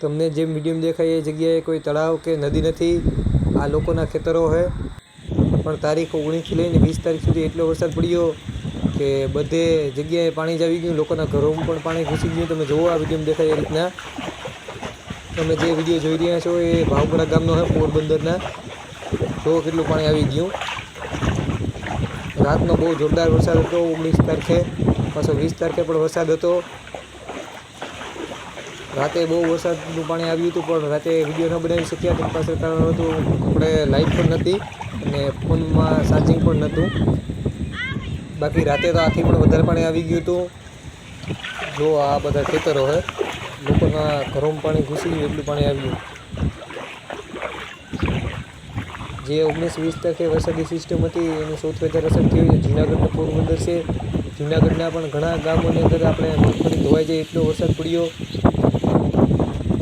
તમને જેમ મીડિયમ દેખાય એ જગ્યાએ કોઈ તળાવ કે નદી નથી, આ લોકોના ખેતરો છે પણ તારીખ ઓગણીસથી લઈને વીસ તારીખ સુધી એટલો વરસાદ પડ્યો કે બધે જગ્યાએ પાણી જ આવી ગયું, લોકોના ઘરોમાં પણ પાણી ઘૂસી ગયું. તમે જુઓ આ વિડીયોમાં દેખાય એ રીતના. તમે જે વીડિયો જોઈ રહ્યા છો એ ભાવપુરા ગામનો છે પોરબંદરના. જુઓ કેટલું પાણી આવી ગયું. રાતનો બહુ જોરદાર વરસાદ હતો ઓગણીસ તારીખે, પાછો વીસ તારીખે પણ વરસાદ હતો. રાતે બહુ વરસાદનું પાણી આવ્યું હતું, પણ રાતે વીડિયો ન બનાવી શક્યા. તેની પાસે કારણ હતું, આપણે લાઇટ પણ નથી અને ફોનમાં ચાર્જિંગ પણ નહોતું. બાકી રાતે તો આથી પણ વધારે પાણી આવી ગયું હતું. જો આ બધા ખેતરો છે લોકોના ઘરોમાં પાણી ઘૂસી ગયું, એટલું પાણી આવ્યું. જે ઓગણીસ વીસ તારીખે વરસાદી સિસ્ટમ હતી, એની સૌથી વધારે અસર થઈ હોય જૂનાગઢનું પોરબંદર છે. જુનાગઢના પણ ઘણા ગામોની અંદર આપણે મગફળી ધોવાઈ જાય એટલો વરસાદ પડ્યો.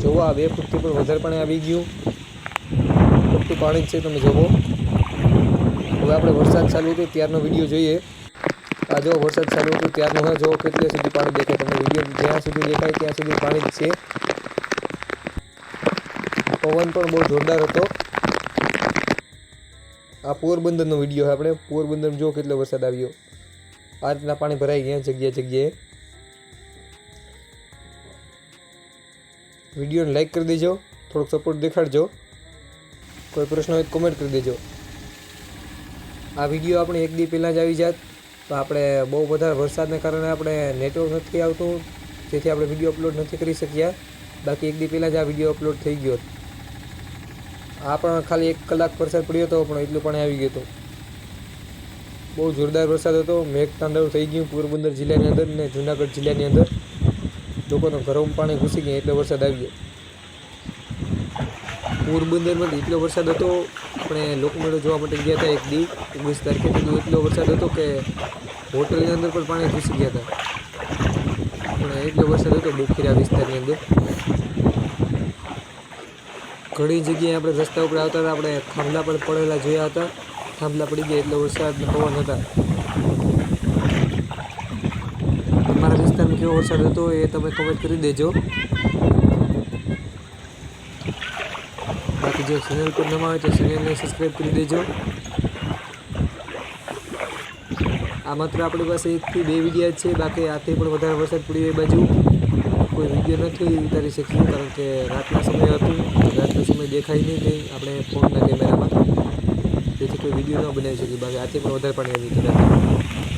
જોવા બે ફૂટથી પણ વધારે પાણી આવી ગયું. મોટું પાણી છે, તમે જોવો. હવે આપણે વરસાદ ચાલુ હતો, ત્યારનો વીડિયો જોઈએ. આ જો વરસાદ ચાલુ હતો, ત્યારનો હા જો કેટલે સુધી પાણી દેખાય તમને વીડિયો, જ્યાં સુધી દેખાય ત્યાં સુધી પાણી છે. પવન પણ બહુ જોરદાર હતો. આ પોરબંદરનો વીડિયો આપણે. પોરબંદર જો કેટલો વરસાદ આવ્યો. આ રીતના પાણી ભરાઈ ગયા જગ્યાએ જગ્યાએ. વિડીયોને લાઈક કરી દેજો, થોડોક સપોર્ટ દેખાડજો, કોઈ પ્રશ્ન હોય કોમેન્ટ કરી દેજો. આ વીડિયો આપણે એક દી પહેલાં જ આવી જાત, તો આપણે બહુ બધા વરસાદને કારણે આપણે નેટવર્ક નથી આવતું, જેથી આપણે વીડિયો અપલોડ નથી કરી શક્યા. બાકી એક દી પહેલાં જ આ વીડિયો અપલોડ થઈ ગયો. આ પણ ખાલી એક કલાક વરસાદ પડ્યો હતો, પણ એટલું પણ આવી ગયું હતું. બહુ જોરદાર વરસાદ હતો, મેઘ તાંડવ થઈ ગયું પોરબંદર જિલ્લાની અંદર ને જુનાગઢ જિલ્લાની અંદર. લોકોના ઘરોમાં પાણી ઘૂસી ગયા એટલે વરસાદ આવ્યો પોરબંદરમાં એટલો વરસાદ હતો, આપણે લોકમેળો જોવા માટે ગયા હતા એક દી, ઓગણીસ તારીખે તો એટલો વરસાદ હતો કે હોટલની અંદર પણ પાણી ઘૂસી ગયા હતા. પણ એટલો વરસાદ હતો બોખીરા વિસ્તારની અંદર. ઘણી જગ્યાએ આપણે રસ્તા ઉપર આવતા હતા, આપણે થાંભલા પર પડેલા જોયા હતા. થાંભલા પડી ગયા એટલો વરસાદ પવન હતા. કેવો વરસાદ હતો એ તમે કમેન્ટ કરી દેજો. બાકી જો ચેનલ પર નવા આવે તો ચેનલને સબસ્ક્રાઈબ કરી દેજો. આ માત્ર આપણી પાસે એકથી બે વિડીયા છે, બાકી આથી પણ વધારે વરસાદ પડી એ બાજુ. કોઈ વીડિયો નથી ઉતારી શકીએ, કારણ કે રાતના સમય હતું, રાતનો સમય દેખાય નહીં કંઈ, આપણે ફોનના કેમેરામાં. તેથી કોઈ વીડિયો ન બનાવી શકીએ, બાકી આથી પણ વધારે પાણી આવી ગયું